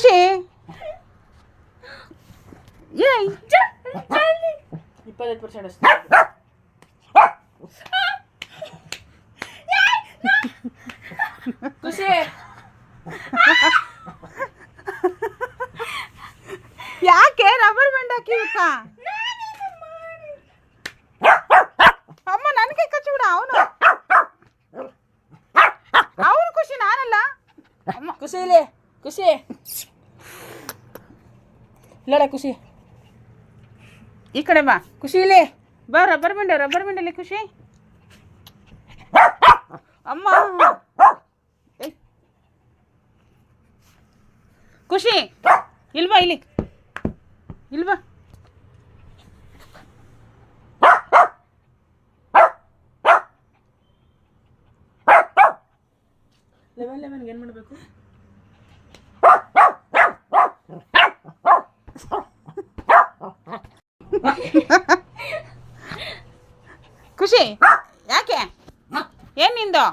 ಖುಷಿ. ಏಯ್ ಇಪ್ಪತ್ತೈದು ಪರ್ಸೆಂಟ್ ಅಷ್ಟೇ. ಖುಷಿ. ಯಾಕೆ ರಬ್ಬರ್ ಬ್ಯಾಂಡ್ ಹಾಕಿದಕ್ಕ ಅಮ್ಮ ನನಗೆ ಕಚ್ಚಿಬಿಡ ಅವನು. ಅವನು ಖುಷಿ ನಾನಲ್ಲ. ಅಮ್ಮ ಖುಷಿ ಇಲ್ಲಿ ಖುಷಿ. ಇಲ್ಲಡ ಖುಷಿ. ಈ ಕಡೆ ಬಾ. ಖುಷಿ ಇಲ್ಲಿ. ಬಾ ರಬ್ಬರ್ ಬ್ಯಾಂಡ್ ರಬ್ಬರ್ ಬ್ಯಾಂಡಲ್ಲಿ ಖುಷಿ. ಅಮ್ಮ. ಖುಷಿ. ಇಲ್ವಾ ಇಲ್ಲಿ ಇಲ್ವಾ ಲೆವೆನ್ ಲೆವೆನ್ಗೆ ಏನು ಮಾಡಬೇಕು ಖುಷಿ ಯಾಕೆ ಏನ್ ನಿಂದು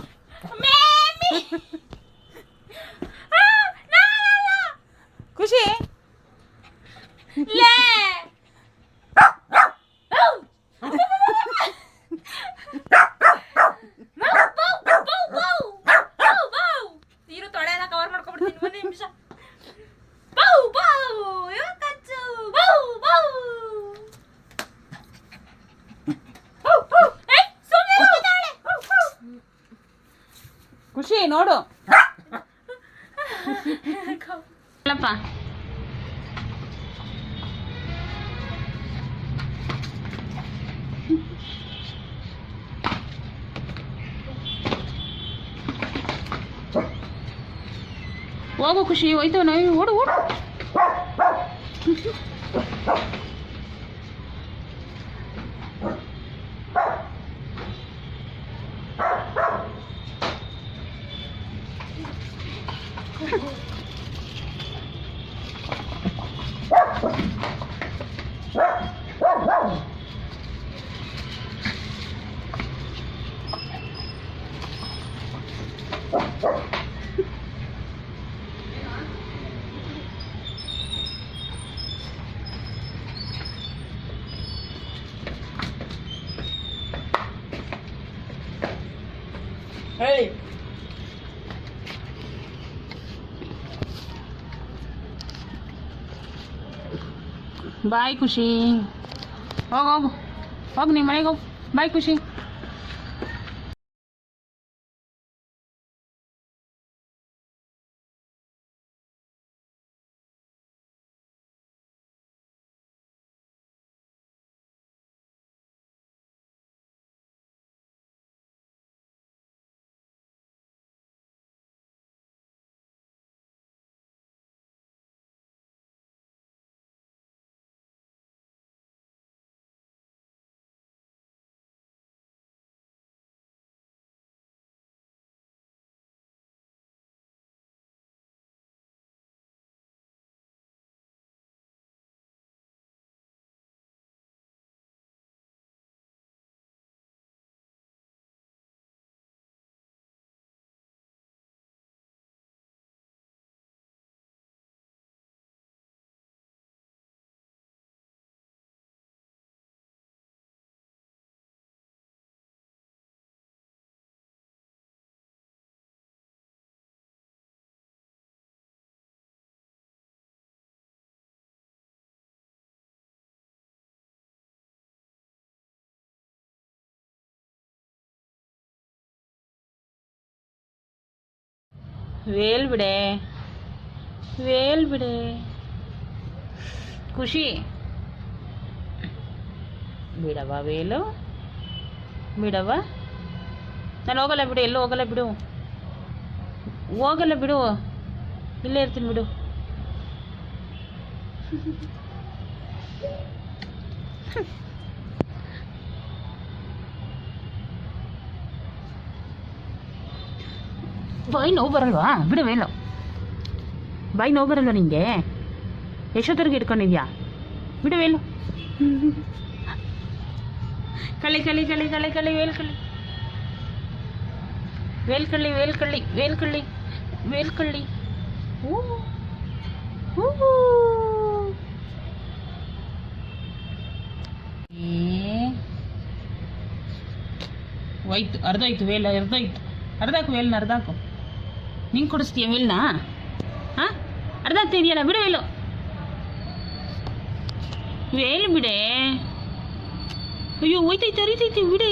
ಖುಷಿ ನೀರು ತೊಳೆ ಎಲ್ಲ ಕವರ್ ಮಾಡ್ಕೊಂಡ್ಬಿಡ್ತೀನಿ ಒಂದು ನಿಮಿಷ ಬೌ ಬೌ ಇವತ್ತಚ್ಚು ಬೌ ಬೌ ಏಯ್, ಸುಮ್ನೆ ಕೂತ್ಕೊಳ್ಳಿ. ಖುಷಿ ನೋಡು ಹೋಗು ಖುಷಿ ಹೋಯ್ತು ನಾವು ಓಡು ಓಡು. ಹೇಳಿ ಬಾಯ್ ಖುಷಿ ಹೋಗು ಹೋಗು ಹೋಗು ನಿಮ್ಮ ಮನೆಗೆ ಹೋಗು ಬಾಯ್ ಖುಷಿ ವೇಲ್ ಬಿಡೆ ವೇಲ್ ಬಿಡೆ ಖುಷಿ ಬಿಡವ ವೇಲು ಬಿಡವ ನಾನು ಹೋಗಲ್ಲ ಬಿಡು ಎಲ್ಲೂ ಹೋಗಲ್ಲ ಬಿಡು ಹೋಗಲ್ಲ ಬಿಡು ಇಲ್ಲೇ ಇರ್ತೀನಿ ಬಿಡು ಬಾಯಿ ನೋವು ಬರಲ್ವಾ? ಬಿಡು ವೇಲು ಬಾಯಿ ನೋವು ಬರಲ್ವಾ ನಿಂಗೆ? ಎಷ್ಟೊತ್ತರೆಗೆ ಇಟ್ಕೊಂಡಿದ್ಯಾ? ಬಿಡು ವೇಲು ಕಳಿ ಕಳಿ ಕಳಿ ಕಳಿ ಕಳಿ ವೇಲ್ ಕಳಿ ವೇಲ್ ಕಳ್ಳಿ ವೇಲ್ ಕಳ್ಳಿ ವೇಲ್ ಕಳ್ಳಿ ವೇಲ್ ಕಳ್ಳಿ. ಹೋಯ್ತು ಅರ್ಧೋಯ್ತು ವೇಲ್ ಅರ್ಧೋಯ್ತು ಅರ್ಧಾಕು ವೇಲ್ನ ಅರ್ಧಾಕು ನಿಂಗೆ ಕೊಡಿಸ್ತೀಯ ವೇಲ್ನ ಹಾಂ? ಅರ್ಧ ಆಗ್ತಾ ಇದೆಯಲ್ಲ, ಬಿಡು ವೇಲು ವೇಲ್ ಬಿಡೆ. ಅಯ್ಯೋ, ಹೋಯ್ತೈತೆ ಅರಿತೈತಿ ಬಿಡಿ.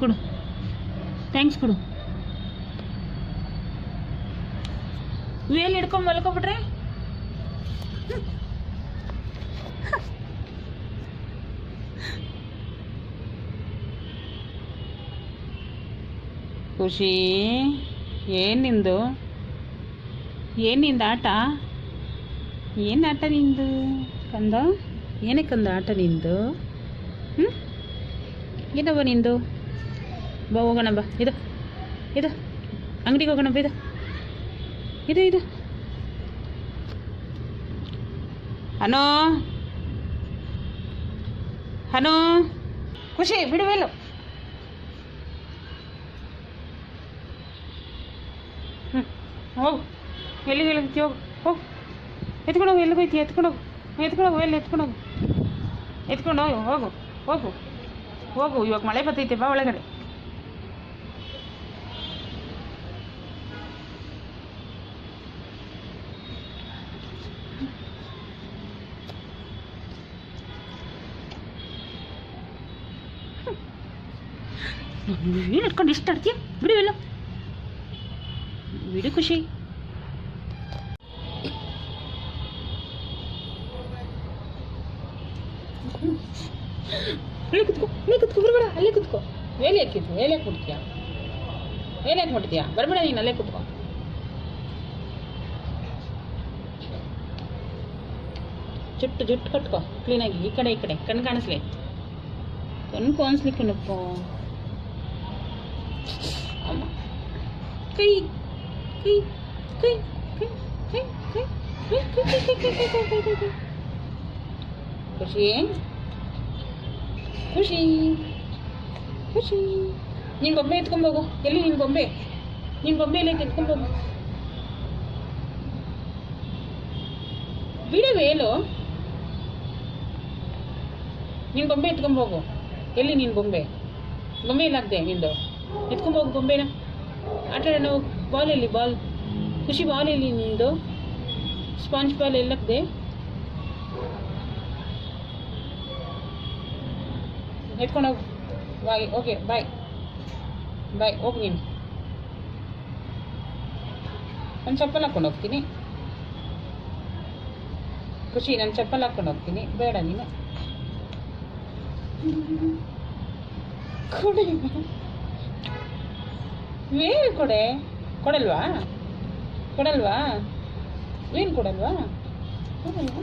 ಕೊಡು. ಥ್ಯಾಂಕ್ಸ್ ಕೊಡು. ವೇಲ್ ಹಿಡ್ಕೊಂಡು ಮಲ್ಕೊಬಿಟ್ರೆ? ಖುಷಿ. ಏನ್ ನಿಂದು? ಏನ್ ನಿಂದು ಆಟ? ಏನು ಆಟ ನಿಂದು ಕಂದ? ಏನೇ ಕಂದ ಆಟ ನಿಂದು? ಹ್ಞೂ ಏನವ ನಿಂದು? ಬಾ, ಹೋಗೋಣ, ಬಾ. ಇದು ಇದು. ಅಂಗಡಿಗೆ ಹೋಗೋಣ ಇದು. ಇದು ಇದು. ಹನೋ? ಹನೋ? ಖುಷಿ ಬಿಡುವೆಲ್ಲ ಹ್ಞೂ ಹೋಗು. ಎಲ್ಲಿಗೆ ಎಲ್ಲಿಗೆ ಹೋಗು. ಹೋಗು. ಎತ್ಕೊಂಡು ಹೋಗಿ ಎಲ್ಲಿಗೆ ಹೋಯ್ತಿ? ಎತ್ಕೊಂಡು ಎತ್ಕೊಂಡೋಗು ಎತ್ಕೊಂಡು ಹೋಗು, ಎಲ್ಲಿ ಎತ್ಕೊಂಡು ಹೋಗು? ಎತ್ಕೊಂಡು ಹೋಗು ಹೋಗು ಹೋಗು. ಹೋಗು, ಇವಾಗ ಮಳೆ ಬರ್ತೈತೆ, ಬಾ ಒಳಗಡೆ. ಏನು ಇಟ್ಕೊಂಡು ಇಷ್ಟ ಆಡ್ತೀಯ ಬಿಡು ಇಲ್ಲ ಬಿಡು ಖುಷಿ ಅಲ್ಲೇ ಕುತ್ಕೋ ಅಲ್ಲೇ ಕುತ್ಕೋ ಬರ್ಬೇಡ ಅಲ್ಲೇ ಕುತ್ಕೋ ವೇಲೆ ಹಾಕಿದ್ದು ವೇಲೆ ಹಾಕಿ ಬಿಡ್ತೀಯ ವೇಲೆ ಹಾಕಿ ಬಿಡ್ತೀಯ ಬರ್ಬೇಡ ನೀನು ಅಲ್ಲೇ ಕುತ್ಕೋ ಜುಟ್ಟು ಜುಟ್ಟು ಕಟ್ಕೋ ಕ್ಲೀನಾಗಿ ಈ ಕಡೆ ಈ ಕಡೆ ಕಣ್ಣು ಕಾಣಿಸ್ಲಿ ಕಣ್ಣು ಕಾಣಿಸ್ಲಿಕ್ಕೆ ನಪ್ಪ ಅಮ್ಮ ಕೈ ಖುಷಿ ಖುಷಿ ಖುಷಿ ನಿನ್ ಬೊಂಬೆ ಎತ್ಕೊಂಬೋಗು ಎಲ್ಲಿ ನಿನ್ ಬೊಂಬೆ ನಿನ್ ಬೊಂಬೆ ಎಲ್ಲ ಎತ್ಕೊಂಬೋಗು ಬಿಡವೇಲು ನಿನ್ ಬೊಂಬೆ ಎತ್ಕೊಂಬೋಗು ಎಲ್ಲಿ ನಿನ್ ಬೊಂಬೆ ಬೊಂಬೆ ಎಲ್ಲ ಹಾಕ್ದೆ ನಿಂದು. ಎತ್ಕೊಂಬೋಗು ಬೊಂಬೆನ ಆಟ ಆಡೋಣ ಬಾಲ್ ಇಲ್ಲಿ ಬಾಲ್ ಖುಷಿ ಬಾಲ್ ಇಲ್ಲಿ ನಿಂದು ಸ್ಪಾಂಜ್ ಬಾಲ್ ಎಲ್ಲಕ್ಕೆ ಹಾಕ್ದೆ. ಎತ್ಕೊಂಡು ಹೋಗಿ. ಬಾಯ್ ಓಕೆ ಬಾಯ್ ಬಾಯ್ ಹೋಗಿ ನೀನು. ನಾನು ಚಪ್ಪಲ್ ಹಾಕ್ಕೊಂಡು ಹೋಗ್ತೀನಿ. ಖುಷಿ ನಾನು ಚಪ್ಪಲ್ ಹಾಕ್ಕೊಂಡು ಹೋಗ್ತೀನಿ. ಬೇಡ ನೀನು. ಕೊಡಿ. ಏನು ಕೊಡೆ? ಕೊಡಲ್ವಾ? ಕೊಡಲ್ವಾ? ಏನು ಕೊಡಲ್ವಾ? ಕೊಡಲ್ವಾ?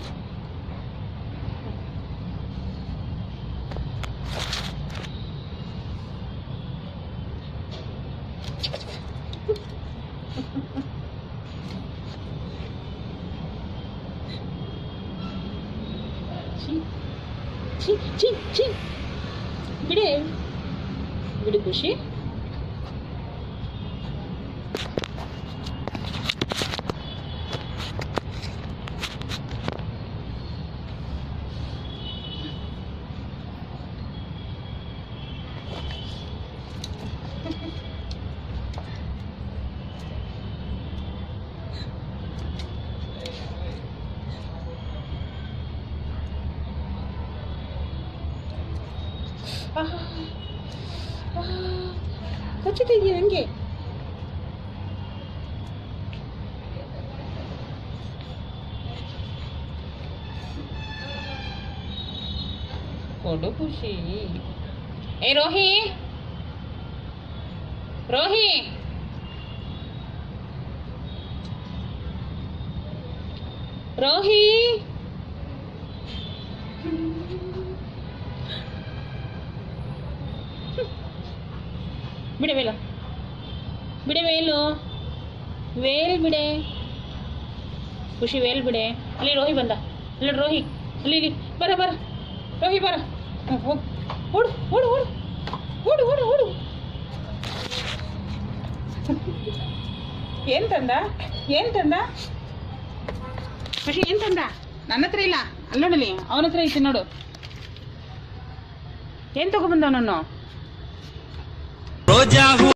Kau cuti di mana? Kodok sih. Eh Rohi, Rohi. Rohi. ಬಿಡೆ ವೇಲು ಬಿಡೆ ವೇಲು ವೇಲ್ ಬಿಡೆ. ಖುಷಿ, ವೇಲ್ ಬಿಡೆ. ಅಲ್ಲಿ ರೋಹಿ ಬಂದ. ಅಲ್ಲಿ ರೋಹಿ ಅಲ್ಲಿ ಇಲ್ಲಿ ಬರ ಬರ. ರೋಹಿ ಬರ. ಹೋಗಿ. ಓಡು ಓಡು ಓಡು. ಓಡು ಓಡು ಓಡು. ಏನು ತಂದ? ಏನು ತಂದ? ಖುಷಿ, ಏನು ತಂದ? ನನ್ನ ಹತ್ರ ಇಲ್ಲ. ಅಲ್ಲೋಡಲಿ. ಅವನ ಹತ್ರ ಐತೆ ನೋಡು. ಏನು ತಗೊಬಂದವನನ್ನು राजा हूँ